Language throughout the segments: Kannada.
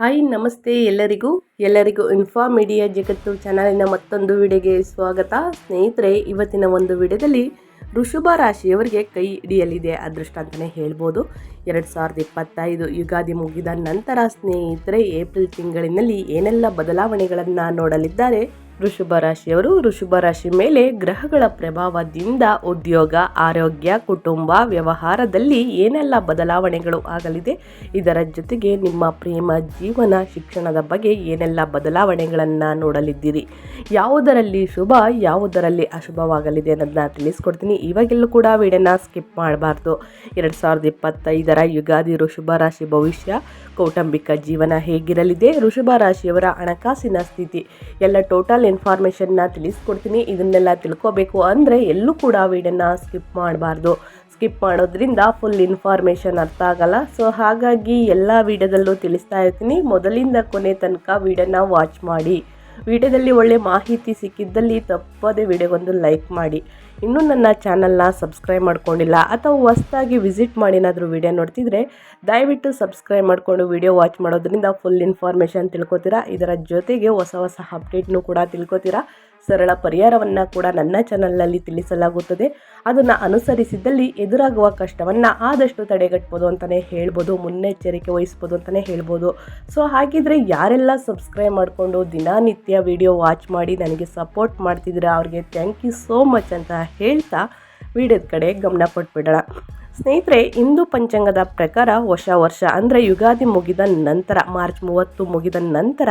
ಹಾಯ್, ನಮಸ್ತೆ ಎಲ್ಲರಿಗೂ. ಎಲ್ಲರಿಗೂ ಇನ್ಫಾ ಮೀಡಿಯಾ ಜಗತ್ತು ಚಾನಲಿನ ಮತ್ತೊಂದು ವಿಡಿಯೋಗೆ ಸ್ವಾಗತ. ಸ್ನೇಹಿತರೆ, ಇವತ್ತಿನ ಒಂದು ವಿಡಿಯೋದಲ್ಲಿ ಋಷಭ ರಾಶಿಯವರಿಗೆ ಕೈ ಹಿಡಿಯಲಿದೆ ಅದೃಷ್ಟ ಅಂತಲೇ ಹೇಳ್ಬೋದು. ಎರಡು ಸಾವಿರದ ಇಪ್ಪತ್ತೈದು ಯುಗಾದಿ ಮುಗಿದ ನಂತರ ಸ್ನೇಹಿತರೆ, ಏಪ್ರಿಲ್ ತಿಂಗಳಿನಲ್ಲಿ ಏನೆಲ್ಲ ಬದಲಾವಣೆಗಳನ್ನು ನೋಡಲಿದ್ದಾರೆ? ಋಷಭ ರಾಶಿಯವರು ವೃಷಭ ರಾಶಿ ಮೇಲೆ ಗ್ರಹಗಳ ಪ್ರಭಾವದಿಂದ ಉದ್ಯೋಗ, ಆರೋಗ್ಯ, ಕುಟುಂಬ, ವ್ಯವಹಾರದಲ್ಲಿ ಏನೆಲ್ಲ ಬದಲಾವಣೆಗಳು ಆಗಲಿದೆ, ಇದರ ಜೊತೆಗೆ ನಿಮ್ಮ ಪ್ರೇಮ, ಜೀವನ, ಶಿಕ್ಷಣದ ಬಗ್ಗೆ ಏನೆಲ್ಲ ಬದಲಾವಣೆಗಳನ್ನು ನೋಡಲಿದ್ದೀರಿ? ಯಾವುದರಲ್ಲಿ ಶುಭ, ಯಾವುದರಲ್ಲಿ ಅಶುಭವಾಗಲಿದೆ ಅನ್ನೋದನ್ನ ತಿಳಿಸ್ಕೊಡ್ತೀನಿ. ಇವಾಗೆಲ್ಲೂ ಕೂಡ ವಿಡಿಯೋನ ಸ್ಕಿಪ್ ಮಾಡಬಾರ್ದು. ಎರಡು ಸಾವಿರದ ಇಪ್ಪತ್ತೈದರ ಯುಗಾದಿ ಋಷಭ ರಾಶಿ ಭವಿಷ್ಯ, ಕೌಟುಂಬಿಕ ಜೀವನ ಹೇಗಿರಲಿದೆ ಋಷಭ ರಾಶಿಯವರ ಹಣಕಾಸಿನ ಸ್ಥಿತಿ, ಎಲ್ಲ ಟೋಟಲ್ ಇನ್ಫಾರ್ಮೇಷನ್ನ ತಿಳಿಸ್ಕೊಡ್ತೀನಿ. ಇದನ್ನೆಲ್ಲ ತಿಳ್ಕೊಬೇಕು ಅಂದರೆ ಎಲ್ಲೂ ಕೂಡ ವಿಡಿಯೋನ ಸ್ಕಿಪ್ ಮಾಡಬಾರ್ದು. ಸ್ಕಿಪ್ ಮಾಡೋದ್ರಿಂದ ಫುಲ್ ಇನ್ಫಾರ್ಮೇಷನ್ ಅರ್ಥ ಆಗಲ್ಲ. ಸೊ ಹಾಗಾಗಿ ಎಲ್ಲ ವಿಡಿಯೋದಲ್ಲೂ ತಿಳಿಸ್ತಾ ಇರ್ತೀನಿ. ಮೊದಲಿಂದ ಕೊನೆ ತನಕ ವಿಡಿಯೋನ ವಾಚ್ ಮಾಡಿ. ವಿಡಿಯೋದಲ್ಲಿ ಒಳ್ಳೆ ಮಾಹಿತಿ ಸಿಕ್ಕಿದ್ದಲ್ಲಿ ತಪ್ಪದೇ ವಿಡಿಯೋಗೊಂದು ಲೈಕ್ ಮಾಡಿ. ಇನ್ನೂ ನನ್ನ ಚಾನಲ್ನ ಸಬ್ಸ್ಕ್ರೈಬ್ ಮಾಡ್ಕೊಂಡಿಲ್ಲ ಅಥವಾ ಹೊಸ್ದಾಗಿ ವಿಸಿಟ್ ಮಾಡಿ ಏನಾದರೂ ವಿಡಿಯೋ ನೋಡ್ತಿದ್ರೆ ದಯವಿಟ್ಟು ಸಬ್ಸ್ಕ್ರೈಬ್ ಮಾಡಿಕೊಂಡು ವಿಡಿಯೋ ವಾಚ್ ಮಾಡೋದ್ರಿಂದ ಫುಲ್ ಇನ್ಫಾರ್ಮೇಷನ್ ತಿಳ್ಕೊತೀರಾ. ಇದರ ಜೊತೆಗೆ ಹೊಸ ಹೊಸ ಅಪ್ಡೇಟ್ನೂ ಕೂಡ ತಿಳ್ಕೊತೀರಾ. ಸರಳ ಪರಿಹಾರವನ್ನು ಕೂಡ ನನ್ನ ಚಾನಲ್ನಲ್ಲಿ ತಿಳಿಸಲಾಗುತ್ತದೆ. ಅದನ್ನು ಅನುಸರಿಸಿದ್ದಲ್ಲಿ ಎದುರಾಗುವ ಕಷ್ಟವನ್ನು ಆದಷ್ಟು ತಡೆಗಟ್ಬೋದು ಅಂತಲೇ ಹೇಳ್ಬೋದು, ಮುನ್ನೆಚ್ಚರಿಕೆ ವಹಿಸ್ಬೋದು ಅಂತಲೇ ಹೇಳ್ಬೋದು. ಸೊ ಹಾಗಿದ್ರೆ ಯಾರೆಲ್ಲ ಸಬ್ಸ್ಕ್ರೈಬ್ ಮಾಡಿಕೊಂಡು ದಿನನಿತ್ಯ ವಿಡಿಯೋ ವಾಚ್ ಮಾಡಿ ನನಗೆ ಸಪೋರ್ಟ್ ಮಾಡ್ತಿದ್ದೀರಾ, ಅವ್ರಿಗೆ ಥ್ಯಾಂಕ್ ಯು ಸೋ ಮಚ್ ಅಂತ ಹೇಳ್ತಾ ವಿಡಿಯೋದ ಕಡೆ ಗಮನ ಕೊಟ್ಬಿಡೋಣ. ಸ್ನೇಹಿತರೆ, ಹಿಂದೂ ಪಂಚಾಂಗದ ಪ್ರಕಾರ ಹೊಸ ವರ್ಷ, ಅಂದರೆ ಯುಗಾದಿ ಮುಗಿದ ನಂತರ, ಮಾರ್ಚ್ ಮೂವತ್ತು ಮುಗಿದ ನಂತರ,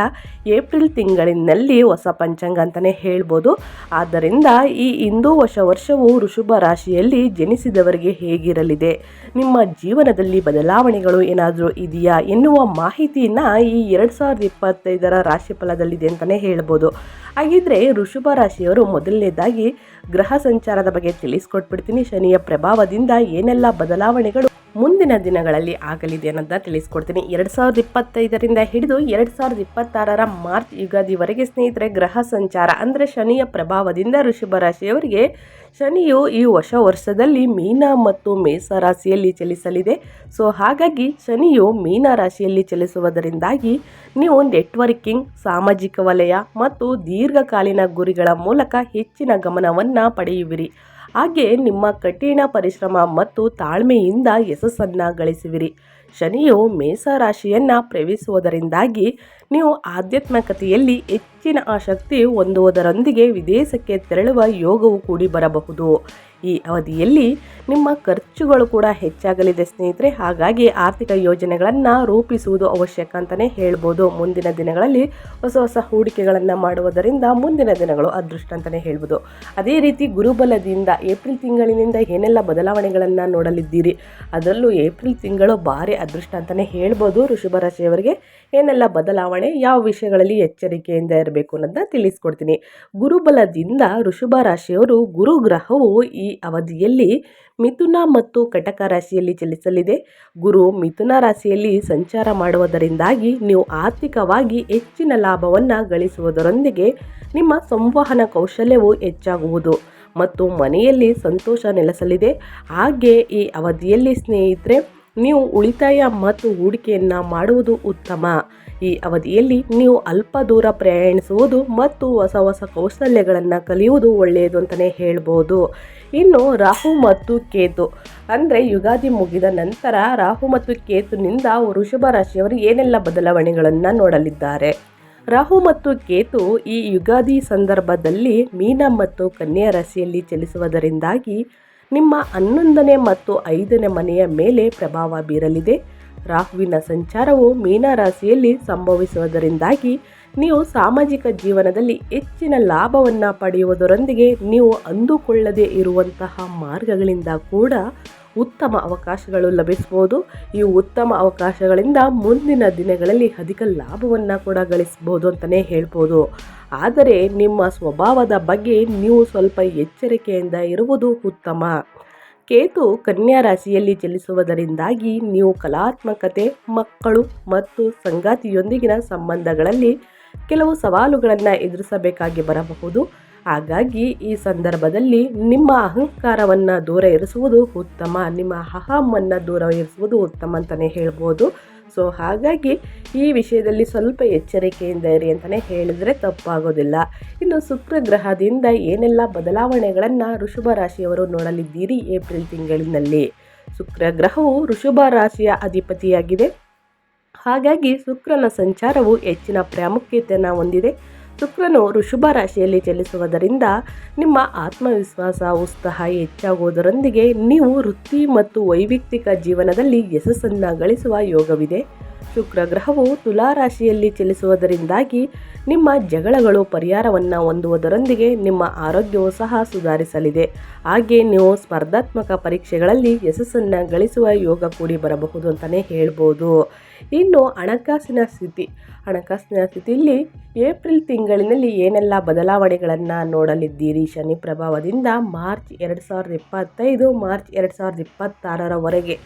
ಏಪ್ರಿಲ್ ತಿಂಗಳಿನಲ್ಲಿ ಹೊಸ ಪಂಚಾಂಗ ಅಂತಲೇ ಹೇಳ್ಬೋದು. ಆದ್ದರಿಂದ ಈ ಹಿಂದೂ ಹೊಸ ವರ್ಷವು ಋಷಭ ರಾಶಿಯಲ್ಲಿ ಜನಿಸಿದವರಿಗೆ ಹೇಗಿರಲಿದೆ? ನಿಮ್ಮ ಜೀವನದಲ್ಲಿ ಬದಲಾವಣೆಗಳು ಏನಾದರೂ ಇದೆಯಾ ಎನ್ನುವ ಮಾಹಿತಿಯನ್ನು ಈ ಎರಡು ಸಾವಿರದ ಇಪ್ಪತ್ತೈದರ ರಾಶಿಫಲದಲ್ಲಿದೆ ಅಂತಲೇ ಹೇಳ್ಬೋದು. ಹಾಗಿದ್ರೆ ಋಷಭ ರಾಶಿಯವರು ಮೊದಲನೇದಾಗಿ ಗ್ರಹ ಸಂಚಾರದ ಬಗ್ಗೆ ತಿಳಿಸ್ಕೊಟ್ಬಿಡ್ತೀನಿ. ಶನಿಯ ಪ್ರಭಾವದಿಂದ ಏನೆಲ್ಲ ಬದಲಾವಣೆಗಳು ಮುಂದಿನ ದಿನಗಳಲ್ಲಿ ಆಗಲಿದೆ ಅನ್ನೋದನ್ನ ತಿಳಿಸ್ಕೊಡ್ತೀನಿ. ಎರಡು ಸಾವಿರದ ಇಪ್ಪತ್ತೈದರಿಂದ ಹಿಡಿದು ಎರಡು ಸಾವಿರದ ಇಪ್ಪತ್ತಾರರ ಮಾರ್ಚ್ ಯುಗಾದಿವರೆಗೆ ಸ್ನೇಹಿತರೆ, ಗ್ರಹ ಸಂಚಾರ ಅಂದರೆ ಶನಿಯ ಪ್ರಭಾವದಿಂದ ಋಷಭ ರಾಶಿಯವರಿಗೆ ಶನಿಯು ಈ ಹೊಸ ವರ್ಷದಲ್ಲಿ ಮೀನ ಮತ್ತು ಮೇಷ ರಾಶಿಯಲ್ಲಿ ಚಲಿಸಲಿದೆ. ಸೊ, ಹಾಗಾಗಿ ಶನಿಯು ಮೀನ ರಾಶಿಯಲ್ಲಿ ಚಲಿಸುವುದರಿಂದಾಗಿ ನೀವು ನೆಟ್ವರ್ಕಿಂಗ್, ಸಾಮಾಜಿಕ ವಲಯ ಮತ್ತು ದೀರ್ಘಕಾಲೀನ ಗುರಿಗಳ ಮೂಲಕ ಹೆಚ್ಚಿನ ಗಮನವನ್ನು ಪಡೆಯುವಿರಿ. ಹಾಗೆ ನಿಮ್ಮ ಕಠಿಣ ಪರಿಶ್ರಮ ಮತ್ತು ತಾಳ್ಮೆಯಿಂದ ಯಶಸ್ಸನ್ನು ಗಳಿಸುವಿರಿ. ಶನಿಯು ಮೇಷ ರಾಶಿಯನ್ನು ಪ್ರವೇಶಿಸುವುದರಿಂದಾಗಿ ನೀವು ಆಧ್ಯಾತ್ಮಿಕತೆಯಲ್ಲಿ ಹೆಚ್ಚಿನ ಆಸಕ್ತಿ ಹೊಂದುವುದರೊಂದಿಗೆ ವಿದೇಶಕ್ಕೆ ತೆರಳುವ ಯೋಗವು ಕೂಡಿ ಬರಬಹುದು. ಈ ಅವಧಿಯಲ್ಲಿ ನಿಮ್ಮ ಖರ್ಚುಗಳು ಕೂಡ ಹೆಚ್ಚಾಗಲಿದೆ ಸ್ನೇಹಿತರೆ. ಹಾಗಾಗಿ ಆರ್ಥಿಕ ಯೋಜನೆಗಳನ್ನು ರೂಪಿಸುವುದು ಅವಶ್ಯಕ ಅಂತಲೇ ಹೇಳ್ಬೋದು. ಮುಂದಿನ ದಿನಗಳಲ್ಲಿ ಹೊಸ ಹೊಸ ಹೂಡಿಕೆಗಳನ್ನು ಮಾಡುವುದರಿಂದ ಮುಂದಿನ ದಿನಗಳು ಅದೃಷ್ಟ ಅಂತಲೇ ಹೇಳ್ಬೋದು. ಅದೇ ರೀತಿ ಗುರುಬಲದಿಂದ ಏಪ್ರಿಲ್ ತಿಂಗಳಿನಿಂದ ಏನೆಲ್ಲ ಬದಲಾವಣೆಗಳನ್ನು ನೋಡಲಿದ್ದೀರಿ? ಅದರಲ್ಲೂ ಏಪ್ರಿಲ್ ತಿಂಗಳು ಭಾರಿ ಅದೃಷ್ಟ ಅಂತಲೇ ಹೇಳ್ಬೋದು ಋಷಭ ರಾಶಿಯವರಿಗೆ. ಏನೆಲ್ಲ ಬದಲಾವಣೆ, ಯಾವ ವಿಷಯಗಳಲ್ಲಿ ಎಚ್ಚರಿಕೆಯಿಂದ ಇರಬೇಕು ಅನ್ನೋದನ್ನ ತಿಳಿಸ್ಕೊಡ್ತೀನಿ. ಗುರುಬಲದಿಂದ ಋಷಭ ರಾಶಿಯವರು ಗುರು ಗ್ರಹವು ಈ ಅವಧಿಯಲ್ಲಿ ಮಿಥುನ ಮತ್ತು ಕಟಕ ರಾಶಿಯಲ್ಲಿ ಚಲಿಸಲಿದೆ. ಗುರು ಮಿಥುನ ರಾಶಿಯಲ್ಲಿ ಸಂಚಾರ ಮಾಡುವುದರಿಂದಾಗಿ ನೀವು ಆರ್ಥಿಕವಾಗಿ ಹೆಚ್ಚಿನ ಲಾಭವನ್ನು ಗಳಿಸುವುದರೊಂದಿಗೆ ನಿಮ್ಮ ಸಂವಹನ ಕೌಶಲ್ಯವು ಹೆಚ್ಚಾಗುವುದು ಮತ್ತು ಮನೆಯಲ್ಲಿ ಸಂತೋಷ ನೆಲೆಸಲಿದೆ. ಹಾಗೆ ಈ ಅವಧಿಯಲ್ಲಿ ಸ್ನೇಹಿತರೆ, ನೀವು ಉಳಿತಾಯ ಮತ್ತು ಹೂಡಿಕೆಯನ್ನು ಮಾಡುವುದು ಉತ್ತಮ. ಈ ಅವಧಿಯಲ್ಲಿ ನೀವು ಅಲ್ಪ ದೂರ ಪ್ರಯಾಣಿಸುವುದು ಮತ್ತು ಹೊಸ ಹೊಸ ಕೌಶಲ್ಯಗಳನ್ನು ಕಲಿಯುವುದು ಒಳ್ಳೆಯದು ಅಂತಲೇ ಹೇಳ್ಬೋದು. ಇನ್ನು ರಾಹು ಮತ್ತು ಕೇತು, ಅಂದರೆ ಯುಗಾದಿ ಮುಗಿದ ನಂತರ ರಾಹು ಮತ್ತು ಕೇತುನಿಂದ ವೃಷಭ ರಾಶಿಯವರು ಏನೆಲ್ಲ ಬದಲಾವಣೆಗಳನ್ನು ನೋಡಲಿದ್ದಾರೆ? ರಾಹು ಮತ್ತು ಕೇತು ಈ ಯುಗಾದಿ ಸಂದರ್ಭದಲ್ಲಿ ಮೀನ ಮತ್ತು ಕನ್ಯಾ ರಾಶಿಯಲ್ಲಿ ಚಲಿಸುವುದರಿಂದಾಗಿ ನಿಮ್ಮ ಹನ್ನೊಂದನೇ ಮತ್ತು ಐದನೇ ಮನೆಯ ಮೇಲೆ ಪ್ರಭಾವ ಬೀರಲಿದೆ. ರಾಹುವಿನ ಸಂಚಾರವು ಮೀನರಾಶಿಯಲ್ಲಿ ಸಂಭವಿಸುವುದರಿಂದಾಗಿ ನೀವು ಸಾಮಾಜಿಕ ಜೀವನದಲ್ಲಿ ಹೆಚ್ಚಿನ ಲಾಭವನ್ನು ಪಡೆಯುವುದರೊಂದಿಗೆ ನೀವು ಅಂದುಕೊಳ್ಳದೇ ಇರುವಂತಹ ಮಾರ್ಗಗಳಿಂದ ಕೂಡ ಉತ್ತಮ ಅವಕಾಶಗಳು ಲಭಿಸ್ಬೋದು ಈ ಉತ್ತಮ ಅವಕಾಶಗಳಿಂದ ಮುಂದಿನ ದಿನಗಳಲ್ಲಿ ಅಧಿಕ ಲಾಭವನ್ನು ಕೂಡ ಗಳಿಸ್ಬೋದು ಅಂತಲೇ ಹೇಳ್ಬೋದು. ಆದರೆ ನಿಮ್ಮ ಸ್ವಭಾವದ ಬಗ್ಗೆ ನೀವು ಸ್ವಲ್ಪ ಎಚ್ಚರಿಕೆಯಿಂದ ಇರುವುದು ಉತ್ತಮ. ಕೇತು ಕನ್ಯಾ ರಾಶಿಯಲ್ಲಿ ಚಲಿಸುವುದರಿಂದಾಗಿ ನೀವು ಕಲಾತ್ಮಕತೆ, ಮಕ್ಕಳು ಮತ್ತು ಸಂಗಾತಿಯೊಂದಿಗಿನ ಸಂಬಂಧಗಳಲ್ಲಿ ಕೆಲವು ಸವಾಲುಗಳನ್ನು ಎದುರಿಸಬೇಕಾಗಿ ಬರಬಹುದು. ಹಾಗಾಗಿ ಈ ಸಂದರ್ಭದಲ್ಲಿ ನಿಮ್ಮ ಅಹಂಕಾರವನ್ನು ದೂರ ಇರಿಸುವುದು ಉತ್ತಮ, ನಿಮ್ಮ ಅಹಮನ್ನು ದೂರ ಇರಿಸುವುದು ಉತ್ತಮ ಅಂತಲೇ ಹೇಳ್ಬೋದು. ಸೊ ಹಾಗಾಗಿ ಈ ವಿಷಯದಲ್ಲಿ ಸ್ವಲ್ಪ ಎಚ್ಚರಿಕೆಯಿಂದ ಇರಿ ಅಂತಲೇ ಹೇಳಿದರೆ ತಪ್ಪಾಗೋದಿಲ್ಲ. ಇನ್ನು ಶುಕ್ರ ಗ್ರಹದಿಂದ ಏನೆಲ್ಲ ಬದಲಾವಣೆಗಳನ್ನು ಋಷಭ ರಾಶಿಯವರು ನೋಡಲಿದ್ದೀರಿ ಏಪ್ರಿಲ್ ತಿಂಗಳಿನಲ್ಲಿ? ಶುಕ್ರ ಗ್ರಹವು ಋಷಭ ರಾಶಿಯ ಅಧಿಪತಿಯಾಗಿದೆ. ಹಾಗಾಗಿ ಶುಕ್ರನ ಸಂಚಾರವು ಹೆಚ್ಚಿನ ಪ್ರಾಮುಖ್ಯತೆಯನ್ನು ಹೊಂದಿದೆ. ಶುಕ್ರನು ಋಷಭ ರಾಶಿಯಲ್ಲಿ ಚಲಿಸುವುದರಿಂದ ನಿಮ್ಮ ಆತ್ಮವಿಶ್ವಾಸ ಉತ್ಸಾಹ ಹೆಚ್ಚಾಗುವುದರೊಂದಿಗೆ ನೀವು ವೃತ್ತಿ ಮತ್ತು ವೈಯಕ್ತಿಕ ಜೀವನದಲ್ಲಿ ಯಶಸ್ಸನ್ನು ಗಳಿಸುವ ಯೋಗವಿದೆ. ಶುಕ್ರ ಗ್ರಹವು ತುಲಾ ರಾಶಿಯಲ್ಲಿ ಚಲಿಸುವುದರಿಂದಾಗಿ ನಿಮ್ಮ ಜಗಳಗಳು ಪರಿಹಾರವನ್ನು ಹೊಂದುವುದರೊಂದಿಗೆ ನಿಮ್ಮ ಆರೋಗ್ಯವು ಸಹ ಸುಧಾರಿಸಲಿದೆ. ಹಾಗೆ ನೀವು ಸ್ಪರ್ಧಾತ್ಮಕ ಪರೀಕ್ಷೆಗಳಲ್ಲಿ ಯಶಸ್ಸನ್ನು ಗಳಿಸುವ ಯೋಗ ಕೂಡಿ ಬರಬಹುದು ಅಂತಲೇ ಹೇಳ್ಬೋದು. ಇನ್ನು ಹಣಕಾಸಿನ ಸ್ಥಿತಿ. ಹಣಕಾಸಿನ ಸ್ಥಿತಿಯಲ್ಲಿ ಏಪ್ರಿಲ್ ತಿಂಗಳಿನಲ್ಲಿ ಏನೆಲ್ಲ ಬದಲಾವಣೆಗಳನ್ನು ನೋಡಲಿದ್ದೀರಿ? ಶನಿ ಪ್ರಭಾವದಿಂದ ಮಾರ್ಚ್ ಎರಡು ಸಾವಿರದ ಇಪ್ಪತ್ತೈದು, ಮಾರ್ಚ್ ಎರಡು ಸಾವಿರದ ಇಪ್ಪತ್ತಾರರವರೆಗೆ.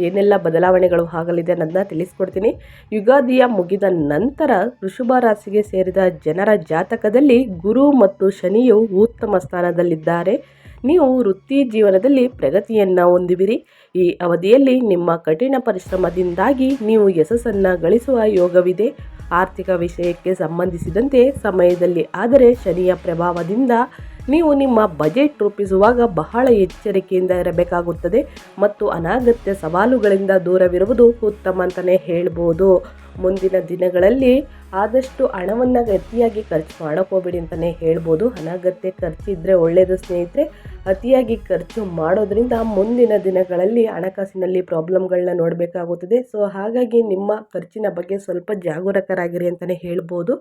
ಏನೆಲ್ಲ ಬದಲಾವಣೆಗಳು ಆಗಲಿದೆ ಅನ್ನೋದನ್ನ ತಿಳಿಸ್ಕೊಡ್ತೀನಿ. ಯುಗಾದಿಯ ಮುಗಿದ ನಂತರ ವೃಷಭ ರಾಶಿಗೆ ಸೇರಿದ ಜನರ ಜಾತಕದಲ್ಲಿ ಗುರು ಮತ್ತು ಶನಿಯು ಉತ್ತಮ ಸ್ಥಾನದಲ್ಲಿದ್ದಾರೆ. ನೀವು ವೃತ್ತಿ ಜೀವನದಲ್ಲಿ ಪ್ರಗತಿಯನ್ನು ಹೊಂದಿವಿರಿ. ಈ ಅವಧಿಯಲ್ಲಿ ನಿಮ್ಮ ಕಠಿಣ ಪರಿಶ್ರಮದಿಂದಾಗಿ ನೀವು ಯಶಸ್ಸನ್ನು ಗಳಿಸುವ ಯೋಗವಿದೆ. ಆರ್ಥಿಕ ವಿಷಯಕ್ಕೆ ಸಂಬಂಧಿಸಿದಂತೆ ಸಮಯದಲ್ಲಿ ಆದರೆ ಶನಿಯ ಪ್ರಭಾವದಿಂದ ನೀವು ನಿಮ್ಮ ಬಜೆಟ್ ರೂಪಿಸುವಾಗ ಬಹಳ ಎಚ್ಚರಿಕೆಯಿಂದ ಇರಬೇಕಾಗುತ್ತದೆ ಮತ್ತು ಅನಾಗತ್ಯ ಸವಾಲುಗಳಿಂದ ದೂರವಿರುವುದು ಉತ್ತಮ ಅಂತಲೇ ಹೇಳ್ಬೋದು. ಮುಂದಿನ ದಿನಗಳಲ್ಲಿ ಆದಷ್ಟು ಹಣವನ್ನು ಅತಿಯಾಗಿ ಖರ್ಚು ಮಾಡೋಕೋಬೇಡಿ ಅಂತಲೇ ಹೇಳ್ಬೋದು. ಅನಾಗತ್ಯ ಖರ್ಚಿದ್ರೆ ಒಳ್ಳೆಯದು ಸ್ನೇಹಿತರೆ. ಅತಿಯಾಗಿ ಖರ್ಚು ಮಾಡೋದ್ರಿಂದ ಮುಂದಿನ ದಿನಗಳಲ್ಲಿ ಹಣಕಾಸಿನಲ್ಲಿ ಪ್ರಾಬ್ಲಮ್ಗಳನ್ನ ನೋಡಬೇಕಾಗುತ್ತದೆ. ಸೊ ಹಾಗಾಗಿ ನಿಮ್ಮ ಖರ್ಚಿನ ಬಗ್ಗೆ ಸ್ವಲ್ಪ ಜಾಗರೂಕರಾಗಿರಿ ಅಂತಲೇ ಹೇಳ್ಬೋದು.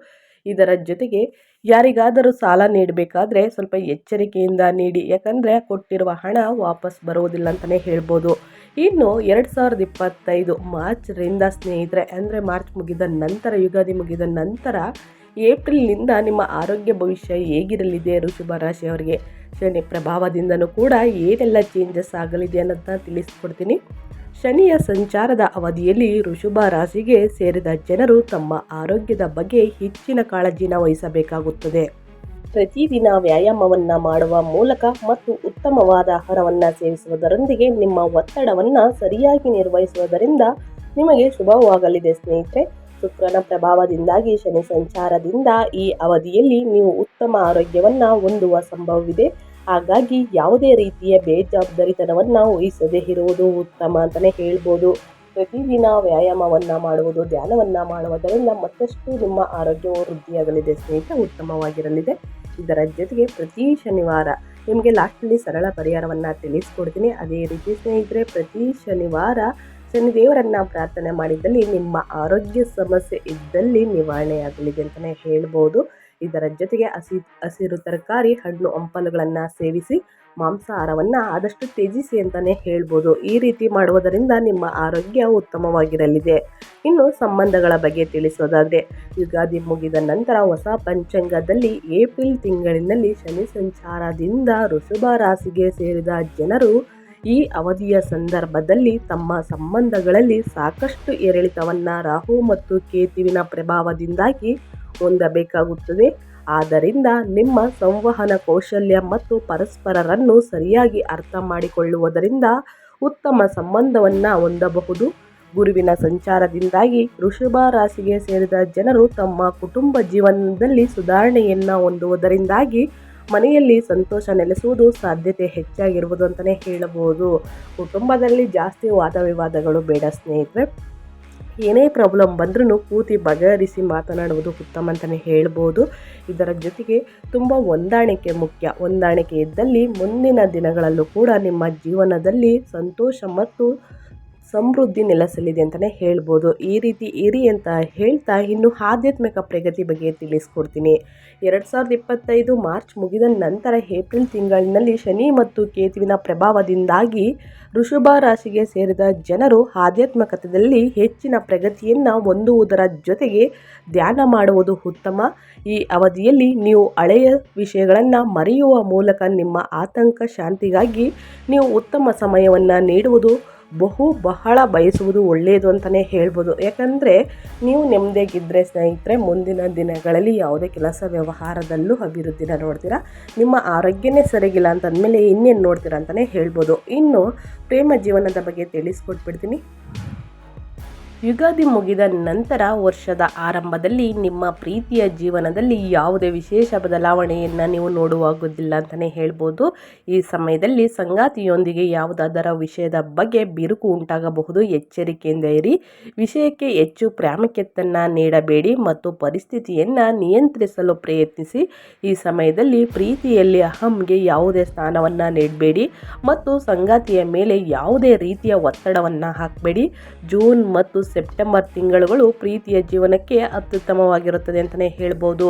ಇದರ ಜೊತೆಗೆ ಯಾರಿಗಾದರೂ ಸಾಲ ನೀಡಬೇಕಾದ್ರೆ ಸ್ವಲ್ಪ ಎಚ್ಚರಿಕೆಯಿಂದ ನೀಡಿ. ಯಾಕಂದರೆ ಕೊಟ್ಟಿರುವ ಹಣ ವಾಪಸ್ ಬರುವುದಿಲ್ಲ ಅಂತಲೇ ಹೇಳ್ಬೋದು. ಇನ್ನು ಎರಡು ಸಾವಿರದ ಇಪ್ಪತ್ತೈದು ಮಾರ್ಚ್ರಿಂದ ಸ್ನೇಹಿತರೆ, ಅಂದರೆ ಮಾರ್ಚ್ ಮುಗಿದ ನಂತರ, ಯುಗಾದಿ ಮುಗಿದ ನಂತರ ಏಪ್ರಿಲ್ನಿಂದ ನಿಮ್ಮ ಆರೋಗ್ಯ ಭವಿಷ್ಯ ಹೇಗಿರಲಿದೆ? ಋಷಭ ರಾಶಿಯವರಿಗೆ ಶನಿ ಪ್ರಭಾವದಿಂದನೂ ಕೂಡ ಏನೆಲ್ಲ ಚೇಂಜಸ್ ಆಗಲಿದೆ ಅನ್ನೋದನ್ನ ತಿಳಿಸ್ಕೊಡ್ತೀನಿ. ಶನಿಯ ಸಂಚಾರದ ಅವಧಿಯಲ್ಲಿ ಋಷಭ ರಾಶಿಗೆ ಸೇರಿದ ಜನರು ತಮ್ಮ ಆರೋಗ್ಯದ ಬಗ್ಗೆ ಹೆಚ್ಚಿನ ಕಾಳಜಿನ ವಹಿಸಬೇಕಾಗುತ್ತದೆ. ಪ್ರತಿದಿನ ವ್ಯಾಯಾಮವನ್ನು ಮಾಡುವ ಮೂಲಕ ಮತ್ತು ಉತ್ತಮವಾದ ಆಹಾರವನ್ನು ಸೇವಿಸುವುದರೊಂದಿಗೆ ನಿಮ್ಮ ಒತ್ತಡವನ್ನು ಸರಿಯಾಗಿ ನಿರ್ವಹಿಸುವುದರಿಂದ ನಿಮಗೆ ಶುಭವಾಗಲಿದೆ ಸ್ನೇಹಿತರೆ. ಶುಕ್ರನ ಪ್ರಭಾವದಿಂದಾಗಿ ಶನಿ ಸಂಚಾರದಿಂದ ಈ ಅವಧಿಯಲ್ಲಿ ನೀವು ಉತ್ತಮ ಆರೋಗ್ಯವನ್ನು ಹೊಂದುವ ಸಂಭವವಿದೆ. ಹಾಗಾಗಿ ಯಾವುದೇ ರೀತಿಯ ಬೇಜವಾಬ್ದಾರಿತನವನ್ನು ವಹಿಸದೇ ಇರುವುದು ಉತ್ತಮ ಅಂತಲೇ ಹೇಳ್ಬೋದು. ಪ್ರತಿದಿನ ವ್ಯಾಯಾಮವನ್ನು ಮಾಡುವುದು, ಧ್ಯಾನವನ್ನು ಮಾಡುವುದರಿಂದ ಮತ್ತಷ್ಟು ನಿಮ್ಮ ಆರೋಗ್ಯವು ವೃದ್ಧಿಯಾಗಲಿದೆ. ಸ್ನೇಹಿತ, ಉತ್ತಮವಾಗಿರಲಿದೆ. ಇದರ ಜೊತೆಗೆ ಪ್ರತಿ ಶನಿವಾರ ನಿಮಗೆ ಲಾಸ್ಟಲ್ಲಿ ಸರಳ ಪರಿಹಾರವನ್ನು ತಿಳಿಸ್ಕೊಡ್ತೀನಿ. ಅದೇ ರೀತಿ ಸ್ನೇಹಿತರೆ, ಪ್ರತಿ ಶನಿವಾರ ಶನಿದೇವರನ್ನು ಪ್ರಾರ್ಥನೆ ಮಾಡಿದ್ದಲ್ಲಿ ನಿಮ್ಮ ಆರೋಗ್ಯ ಸಮಸ್ಯೆ ಇದ್ದಲ್ಲಿ ನಿವಾರಣೆಯಾಗಲಿದೆ ಅಂತಲೇ ಹೇಳ್ಬೋದು. ಇದರ ಜೊತೆಗೆ ಹಸಿ, ಹಸಿರು ತರಕಾರಿ, ಹಣ್ಣು, ಹಂಪಲುಗಳನ್ನು ಸೇವಿಸಿ ಮಾಂಸಾಹಾರವನ್ನು ಆದಷ್ಟು ತ್ಯಜಿಸಿ ಅಂತಲೇ ಹೇಳ್ಬೋದು. ಈ ರೀತಿ ಮಾಡುವುದರಿಂದ ನಿಮ್ಮ ಆರೋಗ್ಯ ಉತ್ತಮವಾಗಿರಲಿದೆ. ಇನ್ನು ಸಂಬಂಧಗಳ ಬಗ್ಗೆ ತಿಳಿಸೋದಾದರೆ, ಯುಗಾದಿ ಮುಗಿದ ನಂತರ ಹೊಸ ಪಂಚಾಂಗದಲ್ಲಿ ಏಪ್ರಿಲ್ ತಿಂಗಳಿನಲ್ಲಿ ಶನಿ ಸಂಚಾರದಿಂದ ವೃಷಭ ರಾಶಿಗೆ ಸೇರಿದ ಜನರು ಈ ಅವಧಿಯ ಸಂದರ್ಭದಲ್ಲಿ ತಮ್ಮ ಸಂಬಂಧಗಳಲ್ಲಿ ಸಾಕಷ್ಟು ಏರಿಳಿತವನ್ನು ರಾಹು ಮತ್ತು ಕೇತುವಿನ ಪ್ರಭಾವದಿಂದಾಗಿ ಹೊಂದಬೇಕಾಗುತ್ತದೆ. ಆದ್ದರಿಂದ ನಿಮ್ಮ ಸಂವಹನ ಕೌಶಲ್ಯ ಮತ್ತು ಪರಸ್ಪರರನ್ನು ಸರಿಯಾಗಿ ಅರ್ಥ ಮಾಡಿಕೊಳ್ಳುವುದರಿಂದ ಉತ್ತಮ ಸಂಬಂಧವನ್ನು ಹೊಂದಬಹುದು. ಗುರುವಿನ ಸಂಚಾರದಿಂದಾಗಿ ವೃಷಭ ರಾಶಿಗೆ ಸೇರಿದ ಜನರು ತಮ್ಮ ಕುಟುಂಬ ಜೀವನದಲ್ಲಿ ಸುಧಾರಣೆಯನ್ನು ಹೊಂದುವುದರಿಂದಾಗಿ ಮನೆಯಲ್ಲಿ ಸಂತೋಷ ನೆಲೆಸುವುದು ಸಾಧ್ಯತೆ ಹೆಚ್ಚಾಗಿರುವುದು ಅಂತಲೇ ಹೇಳಬಹುದು. ಕುಟುಂಬದಲ್ಲಿ ಜಾಸ್ತಿ ವಾದ ವಿವಾದಗಳು ಬೇಡ ಸ್ನೇಹಿತರೆ. ಏನೇ ಪ್ರಾಬ್ಲಮ್ ಬಂದ್ರೂ ಕೂತಿ ಬಗೆಹರಿಸಿ ಮಾತನಾಡುವುದು ಉತ್ತಮ ಅಂತಲೇ ಹೇಳ್ಬೋದು ಇದರ ಜೊತೆಗೆ ತುಂಬ ಹೊಂದಾಣಿಕೆ ಮುಖ್ಯ. ಹೊಂದಾಣಿಕೆ ಇದ್ದಲ್ಲಿ ಮುಂದಿನ ದಿನಗಳಲ್ಲೂ ಕೂಡ ನಿಮ್ಮ ಜೀವನದಲ್ಲಿ ಸಂತೋಷ ಮತ್ತು ಸಮೃದ್ಧಿ ನೆಲೆಸಲಿದೆ ಅಂತಲೇ ಹೇಳ್ಬೋದು. ಈ ರೀತಿ ಇರಿ ಅಂತ ಹೇಳ್ತಾ ಇನ್ನು ಆಧ್ಯಾತ್ಮಿಕ ಪ್ರಗತಿ ಬಗ್ಗೆ ತಿಳಿಸ್ಕೊಡ್ತೀನಿ. ಎರಡು ಸಾವಿರದ ಇಪ್ಪತ್ತೈದು ಮಾರ್ಚ್ ಮುಗಿದ ನಂತರ ಏಪ್ರಿಲ್ ತಿಂಗಳಿನಲ್ಲಿ ಶನಿ ಮತ್ತು ಕೇತುವಿನ ಪ್ರಭಾವದಿಂದಾಗಿ ಋಷಭ ರಾಶಿಗೆ ಸೇರಿದ ಜನರು ಆಧ್ಯಾತ್ಮಿಕತೆಯಲ್ಲಿ ಹೆಚ್ಚಿನ ಪ್ರಗತಿಯನ್ನು ಹೊಂದುವುದರ ಜೊತೆಗೆ ಧ್ಯಾನ ಮಾಡುವುದು ಉತ್ತಮ. ಈ ಅವಧಿಯಲ್ಲಿ ನೀವು ಹಳೆಯ ವಿಷಯಗಳನ್ನು ಮರೆಯುವ ಮೂಲಕ ನಿಮ್ಮ ಆತಂಕ ಶಾಂತಿಗಾಗಿ ನೀವು ಉತ್ತಮ ಸಮಯವನ್ನು ನೀಡುವುದು ಬಹು ಬಹಳ ಬಯಸುವುದು ಒಳ್ಳೆಯದು ಅಂತಲೇ ಹೇಳ್ಬೋದು. ಯಾಕಂದರೆ ನೀವು ನೆಮ್ಮದಿಯಾಗಿದ್ದರೆ ಸ್ನೇಹಿತರೆ, ಮುಂದಿನ ದಿನಗಳಲ್ಲಿ ಯಾವುದೇ ಕೆಲಸ ವ್ಯವಹಾರದಲ್ಲೂ ಅಭಿವೃದ್ಧಿನ ನೋಡ್ತೀರಾ? ನಿಮ್ಮ ಆರೋಗ್ಯನೇ ಸರಿಗಿಲ್ಲ ಅಂತಂದಮೇಲೆ ಇನ್ನೇನು ನೋಡ್ತೀರಾ ಅಂತಲೇ ಹೇಳ್ಬೋದು. ಇನ್ನು ಪ್ರೇಮ ಜೀವನದ ಬಗ್ಗೆ ತಿಳಿಸ್ಕೊಟ್ಬಿಡ್ತೀನಿ. ಯುಗಾದಿ ಮುಗಿದ ನಂತರ ವರ್ಷದ ಆರಂಭದಲ್ಲಿ ನಿಮ್ಮ ಪ್ರೀತಿಯ ಜೀವನದಲ್ಲಿ ಯಾವುದೇ ವಿಶೇಷ ಬದಲಾವಣೆಯನ್ನು ನೀವು ನೋಡುವಾಗುವುದಿಲ್ಲ ಅಂತಲೇ ಹೇಳ್ಬೋದು. ಈ ಸಮಯದಲ್ಲಿ ಸಂಗಾತಿಯೊಂದಿಗೆ ಯಾವುದಾದರ ವಿಷಯದ ಬಗ್ಗೆ ಬಿರುಕು ಉಂಟಾಗಬಹುದು. ಎಚ್ಚರಿಕೆಯಿಂದ ಇರಿ. ವಿಷಯಕ್ಕೆ ಹೆಚ್ಚು ಪ್ರಾಮುಖ್ಯತೆಯನ್ನು ನೀಡಬೇಡಿ ಮತ್ತು ಪರಿಸ್ಥಿತಿಯನ್ನು ನಿಯಂತ್ರಿಸಲು ಪ್ರಯತ್ನಿಸಿ. ಈ ಸಮಯದಲ್ಲಿ ಪ್ರೀತಿಯಲ್ಲಿ ಅಹಂಗೆ ಯಾವುದೇ ಸ್ಥಾನವನ್ನು ನೀಡಬೇಡಿ ಮತ್ತು ಸಂಗಾತಿಯ ಮೇಲೆ ಯಾವುದೇ ರೀತಿಯ ಒತ್ತಡವನ್ನು ಹಾಕಬೇಡಿ. ಜೂನ್ ಮತ್ತು ಸೆಪ್ಟೆಂಬರ್ ತಿಂಗಳುಗಳು ಪ್ರೀತಿಯ ಜೀವನಕ್ಕೆ ಅತ್ಯುತ್ತಮವಾಗಿರುತ್ತದೆ ಅಂತಲೇ ಹೇಳ್ಬೋದು.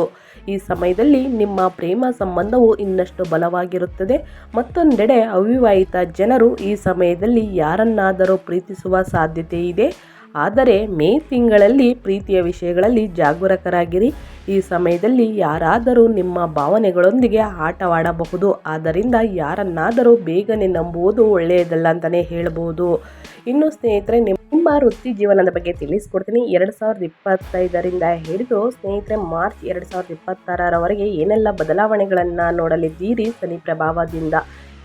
ಈ ಸಮಯದಲ್ಲಿ ನಿಮ್ಮ ಪ್ರೇಮ ಸಂಬಂಧವು ಇನ್ನಷ್ಟು ಬಲವಾಗಿರುತ್ತದೆ. ಮತ್ತೊಂದೆಡೆ ಅವಿವಾಹಿತ ಜನರು ಈ ಸಮಯದಲ್ಲಿ ಯಾರನ್ನಾದರೂ ಪ್ರೀತಿಸುವ ಸಾಧ್ಯತೆ ಇದೆ ಆದರೆ ಮೇ ತಿಂಗಳಲ್ಲಿ ಪ್ರೀತಿಯ ವಿಷಯಗಳಲ್ಲಿ ಜಾಗರೂಕರಾಗಿರಿ. ಈ ಸಮಯದಲ್ಲಿ ಯಾರಾದರೂ ನಿಮ್ಮ ಭಾವನೆಗಳೊಂದಿಗೆ ಆಟವಾಡಬಹುದು. ಆದ್ದರಿಂದ ಯಾರನ್ನಾದರೂ ಬೇಗನೆ ನಂಬುವುದು ಒಳ್ಳೆಯದಲ್ಲ ಅಂತಲೇ ಹೇಳಬಹುದು. ಇನ್ನು ಸ್ನೇಹಿತರೆ ನಿಮ್ಮ ವೃತ್ತಿ ಜೀವನದ ಬಗ್ಗೆ ತಿಳಿಸ್ಕೊಡ್ತೀನಿ. ಎರಡು ಸಾವಿರದ ಇಪ್ಪತ್ತೈದರಿಂದ ಹಿಡಿದು ಸ್ನೇಹಿತರೆ, ಮಾರ್ಚ್ ಎರಡು ಸಾವಿರದ ಇಪ್ಪತ್ತಾರರವರೆಗೆ ಏನೆಲ್ಲ ಬದಲಾವಣೆಗಳನ್ನು ನೋಡಲಿದ್ದೀರಿ ಸನಿ ಪ್ರಭಾವದಿಂದ?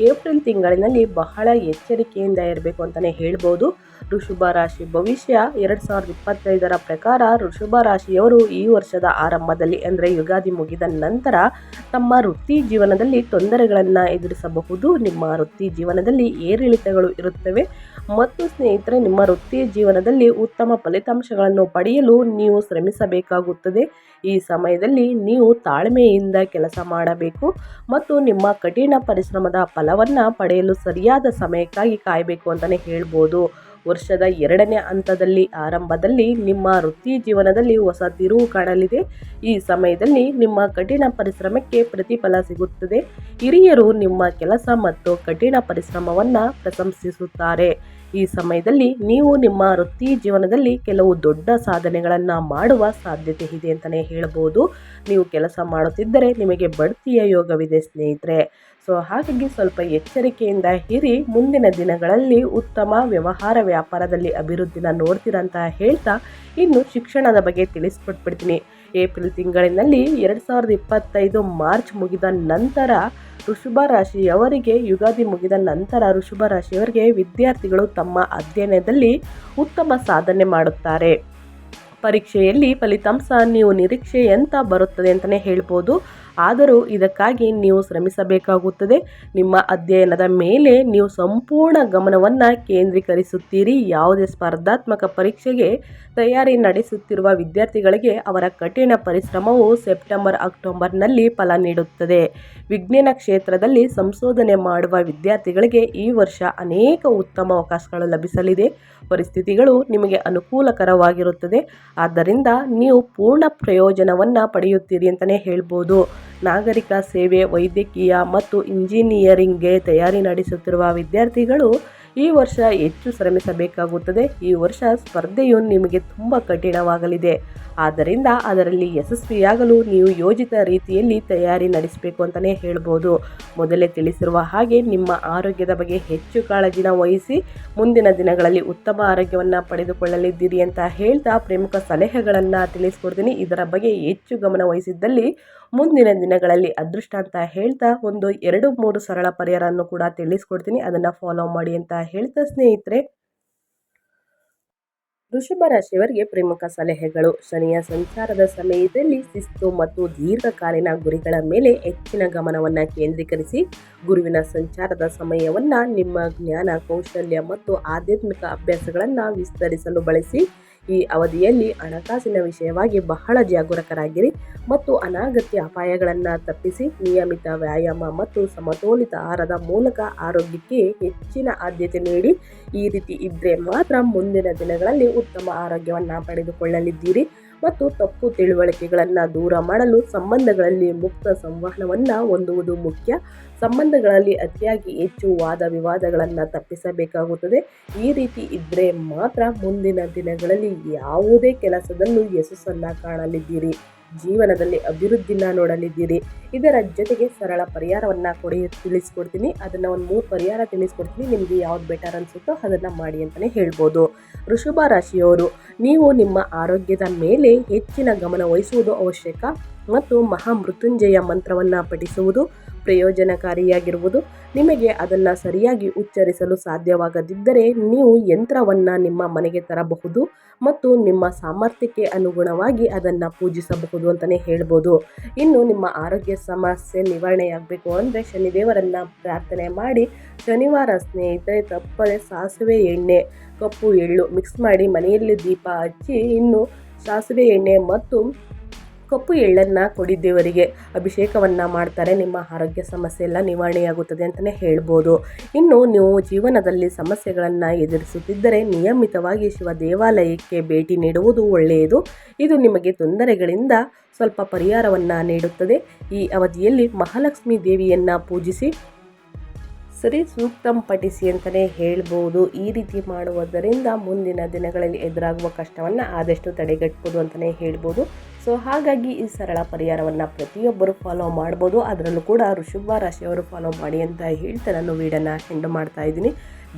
ಏಪ್ರಿಲ್ ತಿಂಗಳಿನಲ್ಲಿ ಬಹಳ ಎಚ್ಚರಿಕೆಯಿಂದ ಇರಬೇಕು ಅಂತಲೇ ಹೇಳ್ಬೋದು. ಋಷಭ ರಾಶಿ ಭವಿಷ್ಯ ಎರಡು ಸಾವಿರದ ಇಪ್ಪತ್ತೈದರ ಪ್ರಕಾರ ಋಷಭ ರಾಶಿಯವರು ಈ ವರ್ಷದ ಆರಂಭದಲ್ಲಿ ಅಂದರೆ ಯುಗಾದಿ ಮುಗಿದ ನಂತರ ತಮ್ಮ ವೃತ್ತಿ ಜೀವನದಲ್ಲಿ ತೊಂದರೆಗಳನ್ನು ಎದುರಿಸಬಹುದು. ನಿಮ್ಮ ವೃತ್ತಿ ಜೀವನದಲ್ಲಿ ಏರಿಳಿತಗಳು ಇರುತ್ತವೆ ಮತ್ತು ಸ್ನೇಹಿತರೆ, ನಿಮ್ಮ ವೃತ್ತಿ ಜೀವನದಲ್ಲಿ ಉತ್ತಮ ಫಲಿತಾಂಶಗಳನ್ನು ಪಡೆಯಲು ನೀವು ಶ್ರಮಿಸಬೇಕಾಗುತ್ತದೆ. ಈ ಸಮಯದಲ್ಲಿ ನೀವು ತಾಳ್ಮೆಯಿಂದ ಕೆಲಸ ಮಾಡಬೇಕು ಮತ್ತು ನಿಮ್ಮ ಕಠಿಣ ಪರಿಶ್ರಮದ ಫಲವನ್ನು ಪಡೆಯಲು ಸರಿಯಾದ ಸಮಯಕ್ಕಾಗಿ ಕಾಯಬೇಕು ಅಂತಲೇ ಹೇಳ್ಬೋದು. ವರ್ಷದ ಎರಡನೇ ಹಂತದಲ್ಲಿ ಆರಂಭದಲ್ಲಿ ನಿಮ್ಮ ವೃತ್ತಿ ಜೀವನದಲ್ಲಿ ಹೊಸ ತಿರುವು ಕಾಣಲಿದೆ. ಈ ಸಮಯದಲ್ಲಿ ನಿಮ್ಮ ಕಠಿಣ ಪರಿಶ್ರಮಕ್ಕೆ ಪ್ರತಿಫಲ ಸಿಗುತ್ತದೆ. ಹಿರಿಯರು ನಿಮ್ಮ ಕೆಲಸ ಮತ್ತು ಕಠಿಣ ಪರಿಶ್ರಮವನ್ನು ಪ್ರಶಂಸಿಸುತ್ತಾರೆ. ಈ ಸಮಯದಲ್ಲಿ ನೀವು ನಿಮ್ಮ ವೃತ್ತಿ ಜೀವನದಲ್ಲಿ ಕೆಲವು ದೊಡ್ಡ ಸಾಧನೆಗಳನ್ನು ಮಾಡುವ ಸಾಧ್ಯತೆ ಇದೆ ಅಂತಲೇ ಹೇಳ್ಬೋದು. ನೀವು ಕೆಲಸ ಮಾಡುತ್ತಿದ್ದರೆ ನಿಮಗೆ ಬಡ್ತಿಯ ಯೋಗವಿದೆ ಸ್ನೇಹಿತರೆ. ಸೊ ಹಾಗಾಗಿ ಸ್ವಲ್ಪ ಎಚ್ಚರಿಕೆಯಿಂದ ಹಿರಿ ಮುಂದಿನ ದಿನಗಳಲ್ಲಿ ಉತ್ತಮ ವ್ಯವಹಾರ ವ್ಯಾಪಾರದಲ್ಲಿ ಅಭಿವೃದ್ಧಿನ ನೋಡ್ತೀರಂತ ಹೇಳ್ತಾ ಇನ್ನು ಶಿಕ್ಷಣದ ಬಗ್ಗೆ ತಿಳಿಸ್ಕೊಟ್ಬಿಡ್ತೀನಿ. ಏಪ್ರಿಲ್ ತಿಂಗಳಿನಲ್ಲಿ ಎರಡು ಸಾವಿರದ ಇಪ್ಪತ್ತೈದು ಮಾರ್ಚ್ ಮುಗಿದ ನಂತರ ಋಷಭ ರಾಶಿಯವರಿಗೆ, ಯುಗಾದಿ ಮುಗಿದ ನಂತರ ಋಷಭ ರಾಶಿಯವರಿಗೆ ವಿದ್ಯಾರ್ಥಿಗಳು ತಮ್ಮ ಅಧ್ಯಯನದಲ್ಲಿ ಉತ್ತಮ ಸಾಧನೆ ಮಾಡುತ್ತಾರೆ. ಪರೀಕ್ಷೆಯಲ್ಲಿ ಫಲಿತಾಂಶ, ನೀವು ನಿರೀಕ್ಷೆಯಂತ ಬರುತ್ತದೆ ಅಂತಲೇ ಹೇಳ್ಬೋದು. ಆದರೂ ಇದಕ್ಕಾಗಿ ನೀವು ಶ್ರಮಿಸಬೇಕಾಗುತ್ತದೆ. ನಿಮ್ಮ ಅಧ್ಯಯನದ ಮೇಲೆ ನೀವು ಸಂಪೂರ್ಣ ಗಮನವನ್ನು ಕೇಂದ್ರೀಕರಿಸುತ್ತೀರಿ. ಯಾವುದೇ ಸ್ಪರ್ಧಾತ್ಮಕ ಪರೀಕ್ಷೆಗೆ ತಯಾರಿ ನಡೆಸುತ್ತಿರುವ ವಿದ್ಯಾರ್ಥಿಗಳಿಗೆ ಅವರ ಕಠಿಣ ಪರಿಶ್ರಮವು ಸೆಪ್ಟೆಂಬರ್, ಅಕ್ಟೋಬರ್ನಲ್ಲಿ ಫಲ ನೀಡುತ್ತದೆ. ವಿಜ್ಞಾನ ಕ್ಷೇತ್ರದಲ್ಲಿ ಸಂಶೋಧನೆ ಮಾಡುವ ವಿದ್ಯಾರ್ಥಿಗಳಿಗೆ ಈ ವರ್ಷ ಅನೇಕ ಉತ್ತಮ ಅವಕಾಶಗಳು ಲಭಿಸಲಿದೆ. ಪರಿಸ್ಥಿತಿಗಳು ನಿಮಗೆ ಅನುಕೂಲಕರವಾಗಿರುತ್ತದೆ. ಆದ್ದರಿಂದ ನೀವು ಪೂರ್ಣ ಪ್ರಯೋಜನವನ್ನು ಪಡೆಯುತ್ತೀರಿ ಅಂತಲೇ ಹೇಳ್ಬೋದು. ನಾಗರಿಕ ಸೇವೆ, ವೈದ್ಯಕೀಯ ಮತ್ತು ಇಂಜಿನಿಯರಿಂಗ್ಗೆ ತಯಾರಿ ನಡೆಸುತ್ತಿರುವ ವಿದ್ಯಾರ್ಥಿಗಳು ಈ ವರ್ಷ ಹೆಚ್ಚು ಶ್ರಮಿಸಬೇಕಾಗುತ್ತದೆ. ಈ ವರ್ಷ ಸ್ಪರ್ಧೆಯು ನಿಮಗೆ ತುಂಬ ಕಠಿಣವಾಗಲಿದೆ. ಆದ್ದರಿಂದ ಅದರಲ್ಲಿ ಯಶಸ್ವಿಯಾಗಲು ನೀವು ಯೋಜಿತ ರೀತಿಯಲ್ಲಿ ತಯಾರಿ ನಡೆಸಬೇಕು ಅಂತಲೇ ಹೇಳ್ಬೋದು. ಮೊದಲೇ ತಿಳಿಸಿರುವ ಹಾಗೆ ನಿಮ್ಮ ಆರೋಗ್ಯದ ಬಗ್ಗೆ ಹೆಚ್ಚು ಕಾಳಜಿನ ವಹಿಸಿ ಮುಂದಿನ ದಿನಗಳಲ್ಲಿ ಉತ್ತಮ ಆರೋಗ್ಯವನ್ನು ಪಡೆದುಕೊಳ್ಳಲಿದ್ದೀರಿ ಅಂತ ಹೇಳ್ತಾ ಪ್ರಮುಖ ಸಲಹೆಗಳನ್ನು ತಿಳಿಸ್ಕೊಡ್ತೀನಿ. ಇದರ ಬಗ್ಗೆ ಹೆಚ್ಚು ಗಮನ ವಹಿಸಿದ್ದಲ್ಲಿ ಮುಂದಿನ ದಿನಗಳಲ್ಲಿ ಅದೃಷ್ಟ ಅಂತ ಹೇಳ್ತಾ ಒಂದು ಎರಡು ಮೂರು ಸರಳ ಪರಿಹಾರವನ್ನು ಕೂಡ ತಿಳಿಸ್ಕೊಡ್ತೀನಿ. ಅದನ್ನು ಫಾಲೋ ಮಾಡಿ ಅಂತ ಹೇಳ್ತಾ ಸ್ನೇಹಿತರೆ. ವೃಷಭ ರಾಶಿಯವರಿಗೆ ಪ್ರಮುಖ ಸಲಹೆಗಳು. ಶನಿಯ ಸಂಚಾರದ ಸಮಯದಲ್ಲಿ ಶಿಸ್ತು ಮತ್ತು ದೀರ್ಘಕಾಲೀನ ಗುರಿಗಳ ಮೇಲೆ ಹೆಚ್ಚಿನ ಗಮನವನ್ನು ಕೇಂದ್ರೀಕರಿಸಿ, ಗುರುವಿನ ಸಂಚಾರದ ಸಮಯವನ್ನು ನಿಮ್ಮ ಜ್ಞಾನ, ಕೌಶಲ್ಯ ಮತ್ತು ಆಧ್ಯಾತ್ಮಿಕ ಅಭ್ಯಾಸಗಳನ್ನು ವಿಸ್ತರಿಸಲು ಬಳಸಿ ಈ ಅವಧಿಯಲ್ಲಿ ಹಣಕಾಸಿನ ವಿಷಯವಾಗಿ ಬಹಳ ಜಾಗರೂಕರಾಗಿರಿ ಮತ್ತು ಅನಾಗತ್ಯ ಅಪಾಯಗಳನ್ನು ತಪ್ಪಿಸಿ ನಿಯಮಿತ ವ್ಯಾಯಾಮ ಮತ್ತು ಸಮತೋಲಿತ ಆಹಾರದ ಮೂಲಕ ಆರೋಗ್ಯಕ್ಕೆ ಹೆಚ್ಚಿನ ಆದ್ಯತೆ ನೀಡಿ ಈ ರೀತಿ ಇದ್ದರೆ ಮಾತ್ರ ಮುಂದಿನ ದಿನಗಳಲ್ಲಿ ಉತ್ತಮ ಆರೋಗ್ಯವನ್ನು ಪಡೆದುಕೊಳ್ಳಲಿದ್ದೀರಿ. ಮತ್ತು ತಪ್ಪು ತಿಳುವಳಿಕೆಗಳನ್ನು ದೂರ ಮಾಡಲು ಸಂಬಂಧಗಳಲ್ಲಿ ಮುಕ್ತ ಸಂವಹನವನ್ನು ಹೊಂದುವುದು ಮುಖ್ಯ. ಸಂಬಂಧಗಳಲ್ಲಿ ಅತಿಯಾಗಿ ಹೆಚ್ಚು ವಾದ ವಿವಾದಗಳನ್ನು ತಪ್ಪಿಸಬೇಕಾಗುತ್ತದೆ. ಈ ರೀತಿ ಇದ್ದರೆ ಮಾತ್ರ ಮುಂದಿನ ದಿನಗಳಲ್ಲಿ ಯಾವುದೇ ಕೆಲಸದಲ್ಲೂ ಯಶಸ್ಸನ್ನು ಕಾಣಲಿದ್ದೀರಿ. ಜೀವನದಲ್ಲಿ ಅಭಿವೃದ್ಧಿನ ನೋಡಲಿದ್ದೀರಿ. ಇದರ ಜೊತೆಗೆ ಸರಳ ಪರಿಹಾರವನ್ನು ಕೊಡಿ, ತಿಳಿಸ್ಕೊಡ್ತೀನಿ. ಅದನ್ನು ಒಂದು ಮೂರು ಪರಿಹಾರ ತಿಳಿಸ್ಕೊಡ್ತೀನಿ. ನಿಮಗೆ ಯಾವ್ದು ಬೆಟರ್ ಅನಿಸುತ್ತೋ ಅದನ್ನು ಮಾಡಿ ಅಂತಲೇ ಹೇಳ್ಬೋದು. ಋಷಭ ರಾಶಿಯವರು, ನೀವು ನಿಮ್ಮ ಆರೋಗ್ಯದ ಮೇಲೆ ಹೆಚ್ಚಿನ ಗಮನ ವಹಿಸುವುದು ಅವಶ್ಯಕ. ಮತ್ತು ಮಹಾಮೃತ್ಯುಂಜಯ ಮಂತ್ರವನ್ನು ಪಠಿಸುವುದು ಪ್ರಯೋಜನಕಾರಿಯಾಗಿರುವುದು. ನಿಮಗೆ ಅದನ್ನು ಸರಿಯಾಗಿ ಉಚ್ಚರಿಸಲು ಸಾಧ್ಯವಾಗದಿದ್ದರೆ ನೀವು ಯಂತ್ರವನ್ನು ನಿಮ್ಮ ಮನೆಗೆ ತರಬಹುದು ಮತ್ತು ನಿಮ್ಮ ಸಾಮರ್ಥ್ಯಕ್ಕೆ ಅನುಗುಣವಾಗಿ ಅದನ್ನು ಪೂಜಿಸಬಹುದು ಅಂತಲೇ ಹೇಳ್ಬೋದು. ಇನ್ನು ನಿಮ್ಮ ಆರೋಗ್ಯ ಸಮಸ್ಯೆ ನಿವಾರಣೆಯಾಗಬೇಕು ಅಂದರೆ ಶನಿದೇವರನ್ನು ಪ್ರಾರ್ಥನೆ ಮಾಡಿ, ಶನಿವಾರ ಸ್ನೇಹಿತರೆ ತಪ್ಪದೆ ಸಾಸಿವೆ ಎಣ್ಣೆ, ಕಪ್ಪು ಎಳ್ಳು ಮಿಕ್ಸ್ ಮಾಡಿ ಮನೆಯಲ್ಲಿ ದೀಪ ಹಚ್ಚಿ, ಇನ್ನು ಸಾಸಿವೆ ಎಣ್ಣೆ ಮತ್ತು ಕಪ್ಪು ಎಳ್ಳನ್ನು ಕೊಡಿ ದೇವರಿಗೆ. ಅಭಿಷೇಕವನ್ನು ಮಾಡ್ತಾರೆ. ನಿಮ್ಮ ಆರೋಗ್ಯ ಸಮಸ್ಯೆ ಎಲ್ಲ ನಿವಾರಣೆಯಾಗುತ್ತದೆ ಅಂತಲೇ ಹೇಳ್ಬೋದು. ಇನ್ನು ನೀವು ಜೀವನದಲ್ಲಿ ಸಮಸ್ಯೆಗಳನ್ನು ಎದುರಿಸುತ್ತಿದ್ದರೆ ನಿಯಮಿತವಾಗಿ ಶಿವ ದೇವಾಲಯಕ್ಕೆ ಭೇಟಿ ನೀಡುವುದು ಒಳ್ಳೆಯದು. ಇದು ನಿಮಗೆ ತೊಂದರೆಗಳಿಂದ ಸ್ವಲ್ಪ ಪರಿಹಾರವನ್ನು ನೀಡುತ್ತದೆ. ಈ ಅವಧಿಯಲ್ಲಿ ಮಹಾಲಕ್ಷ್ಮಿ ದೇವಿಯನ್ನು ಪೂಜಿಸಿ ಸರಿ ಸೂಕ್ತಂ ಪಠಿಸಿ ಅಂತಲೇ ಹೇಳ್ಬೋದು. ಈ ರೀತಿ ಮಾಡುವುದರಿಂದ ಮುಂದಿನ ದಿನಗಳಲ್ಲಿ ಎದುರಾಗುವ ಕಷ್ಟವನ್ನು ಆದಷ್ಟು ತಡೆಗಟ್ಬೋದು ಅಂತಲೇ ಹೇಳ್ಬೋದು. ಸೊ ಹಾಗಾಗಿ ಈ ಸರಳ ಪರಿಹಾರವನ್ನು ಪ್ರತಿಯೊಬ್ಬರು ಫಾಲೋ ಮಾಡ್ಬೋದು. ಅದರಲ್ಲೂ ಕೂಡ ಋಷಭ ರಾಶಿಯವರು ಫಾಲೋ ಮಾಡಿ ಅಂತ ಹೇಳ್ತಾ ನಾನು ವೀಡಿಯೋನ ಹೆಂಡು ಮಾಡ್ತಾ ಇದ್ದೀನಿ.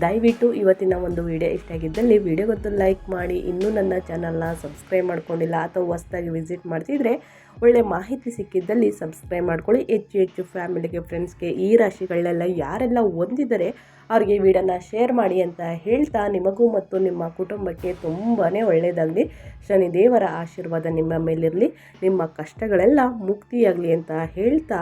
ದಯವಿಟ್ಟು ಇವತ್ತಿನ ಒಂದು ವಿಡಿಯೋ ಇಷ್ಟ ಆಗಿದ್ದಲ್ಲಿ ವಿಡಿಯೋಗೊಂದು ಲೈಕ್ ಮಾಡಿ. ಇನ್ನೂ ನನ್ನ ಚಾನಲ್ನ ಸಬ್ಸ್ಕ್ರೈಬ್ ಮಾಡ್ಕೊಂಡಿಲ್ಲ ಅಥವಾ ಹೊಸ್ದಾಗಿ ವಿಸಿಟ್ ಮಾಡ್ತಿದ್ರೆ ಒಳ್ಳೆ ಮಾಹಿತಿ ಸಿಕ್ಕಿದ್ದಲ್ಲಿ ಸಬ್ಸ್ಕ್ರೈಬ್ ಮಾಡ್ಕೊಳ್ಳಿ. ಹೆಚ್ಚು ಹೆಚ್ಚು ಫ್ಯಾಮಿಲಿಗೆ ಫ್ರೆಂಡ್ಸ್ಗೆ ಈ ರಾಶಿಗಳನ್ನೆಲ್ಲ ಯಾರೆಲ್ಲ ಹೊಂದಿದ್ದಾರೆ ಅವ್ರಿಗೆ ವಿಡಿಯೋನ ಶೇರ್ ಮಾಡಿ ಅಂತ ಹೇಳ್ತಾ ನಿಮಗೂ ಮತ್ತು ನಿಮ್ಮ ಕುಟುಂಬಕ್ಕೆ ತುಂಬಾ ಒಳ್ಳೆಯದಾಗಲಿ. ಶನಿದೇವರ ಆಶೀರ್ವಾದ ನಿಮ್ಮ ಮೇಲಿರಲಿ. ನಿಮ್ಮ ಕಷ್ಟಗಳೆಲ್ಲ ಮುಕ್ತಿಯಾಗಲಿ ಅಂತ ಹೇಳ್ತಾ